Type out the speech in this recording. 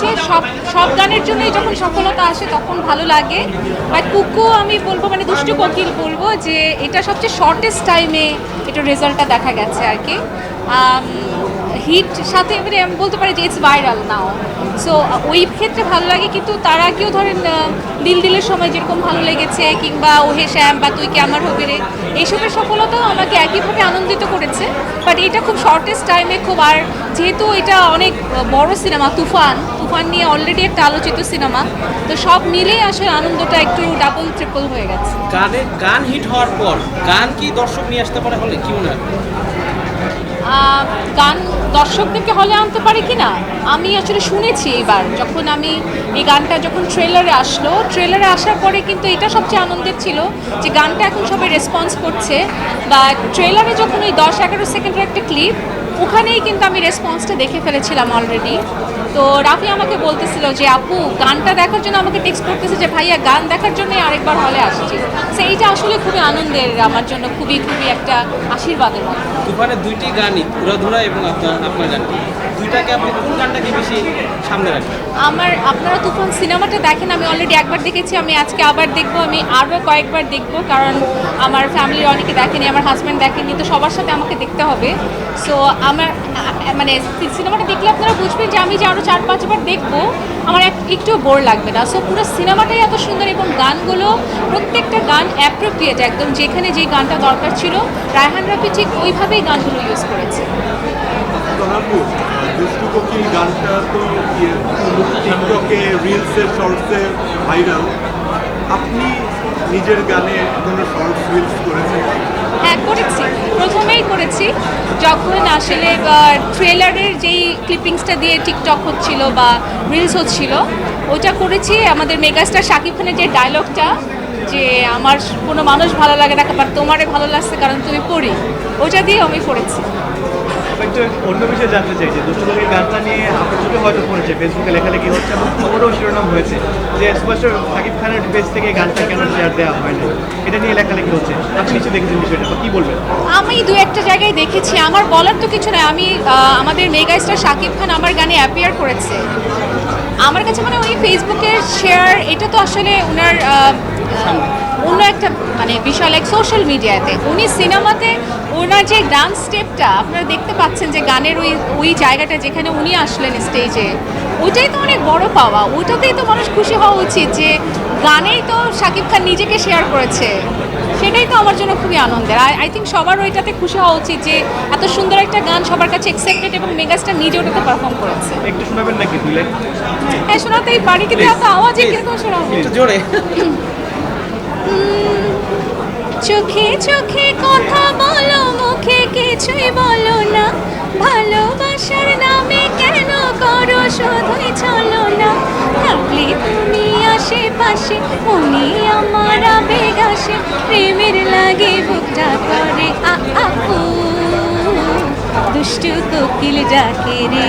হচ্ছে, সব সব গানের জন্যই যখন সফলতা আসে তখন ভালো লাগে। বাট কুকু, আমি বলব মানে দুষ্টু কোকিল বলব যে, এটা সবচেয়ে শর্টেস্ট টাইমে এটা রেজাল্টটা দেখা গেছে আর কি। হিট সাথে মানে আমি বলতে পারি যে ইটস ভাইরাল নাও সো ওই ক্ষেত্রে ভালো লাগে, কিন্তু তার আগেও ধরেন দিল দিলের সময় যেরকম ভালো লেগেছে, কিংবা ওহে শ্যাম বা তুই কি আমার হবে রে, এইসবের সফলতাও আমাকে একইভাবে আনন্দিত করেছে। বাট এটা খুব শর্টেস্ট টাইমে খুব, আর যেহেতু এটা অনেক বড় সিনেমা, তুফান তুফান নিয়ে অলরেডি একটা আলোচিত সিনেমা তো সব মিলেই আসলে আনন্দটা একটু ডাবল ট্রিপল হয়ে গেছে। গানে গান হিট হওয়ার পর গান কি দর্শক নিয়ে আসতে পারে হলে কি মনে হয়? গান দর্শকদেরকে হলে আনতে পারে কি না? আমি আসলে শুনেছি এবার যখন আমি এই গানটা যখন ট্রেলারে আসলো ট্রেলারে আসার পরে কিন্তু এটা সবচেয়ে আনন্দের ছিল যে গানটা এখন সবাই রেসপন্স করছে। বা ট্রেলারে যখন ওই দশ এগারো সেকেন্ডের একটা ক্লিপ ওখানেই কিন্তু আমি রেসপন্সটা দেখে ফেলেছিলাম অলরেডি তো রাফি আমাকে বলতেছিল যে আপু গানটা দেখার জন্য আমাকে টেক্সট করতেছে যে ভাইয়া গান দেখার জন্যই আরেকবার হলে আসছি। সো এইটা আসলে খুবই আনন্দের আমার জন্য খুবই খুবই একটা আশীর্বাদের মতো। তুফানের দুইটি গানই উড়াধুরা এবং আপনার আপনার গানটি দুইটাকে আপনি কোন গানটাকে বেশি সামনে আমার আপনারা তুফান সিনেমাটা দেখেন আমি অলরেডি একবার দেখেছি আমি আজকে আবার দেখব আমি আরও কয়েকবার দেখব কারণ আমার ফ্যামিলির অনেকে দেখেনি আমার হাজব্যান্ড দেখেনি তো সবার সাথে আমাকে দেখতে হবে। সো আমার মানে সিনেমাটা দেখলে আপনারা বুঝবেন যে আমি যে আরও চার পাঁচবার দেখব আমার এক- একটুও বোর লাগবে না। সো পুরো সিনেমাটাই এত সুন্দর এবং গানগুলো প্রত্যেকটা গান অ্যাপ্রোপ্রিয়েট একদম যেখানে যে গানটা দরকার ছিল। রায়হান রাফি ঠিক ওইভাবেই গানগুলো ইউজ করেছে। ইয়ে, আপনি নিজের গানে কোনো শর্টস রিলস করেছেন? হ্যাঁ করেছি। প্রথমেই করেছি। যখন আসলে ট্রেলারের যেই ক্লিপিংসটা দিয়ে টিকটক হচ্ছিল বা রিলস হচ্ছিল, ওটা করেছি। আমাদের মেগাস্টার শাকিব খানের যে ডায়লগটা যে আমার কোনো মানুষ ভালো লাগে না বাট তোমারে ভালো লাগছে কারণ তুমি পড়ি, ওটা দিয়ে আমি একটু অন্য বিষয়ে জানতে চাই যে দুষ্টুদের গানটা নিয়ে আপনার হয়তো পড়েছে ফেসবুকে লেখালেখি হচ্ছে এবং খবরও শিরোনাম হয়েছে যে সুপারস্টার সাকিব খানের পেজ থেকে গানটা কেন শেয়ার দেওয়া হয় না এটা নিয়ে লেখালেখি হচ্ছে। আপনি নিশ্চয়ই দেখেছেন বিষয়টা কী বলবেন? আমি দু একটা জায়গায় দেখেছি, আমার বলার তো কিছু নয় আমি আমাদের মেগা স্টার শাকিব খান আমার গানে অ্যাপিয়ার করেছে। আমার কাছে মানে উনি ফেসবুকের শেয়ার এটা তো আসলে ওনার অন্য একটা মানে বিশাল এক সোশ্যাল মিডিয়াতে উনি সিনেমাতে ওনার যে ডান্স স্টেপটা আপনারা দেখতে পাচ্ছেন যে গানের ওই ওই জায়গাটা যেখানে উনি আসলেন স্টেজে ওইটাই তো অনেক বড় পাওয়া। ওইটাতেই তো মানুষ খুশি হওয়া উচিত যে গানেই তো শাকিব খান নিজেকে শেয়ার করেছে। সেটাই তো আমার জন্য খুবই আনন্দের। আই আই থিঙ্ক সবার ওইটাতে খুশি হওয়া উচিত যে এত সুন্দর একটা গান সবার কাছে এক্সেপ্টেড এবং মেগাস্টার নিজে ওটাতে পারফর্ম করেছে। একটু শোনাবেন নাকি লাইন? হ্যাঁ শোনাতেই পারি কিন্তু এত আওয়াজে কীরকম শোনাবো? জোরে। চোখে চোখে কথা বলো, মুখে কিছুই বলো না। ভালোবাসার নামে কেন করো, শুধুই চলো না। থাকলে তুমি আশেপাশে উনি আমার আবেগ আসে। প্রেমের লাগে বুকটা করে আপু দুষ্টু কোকিল ডাকে রে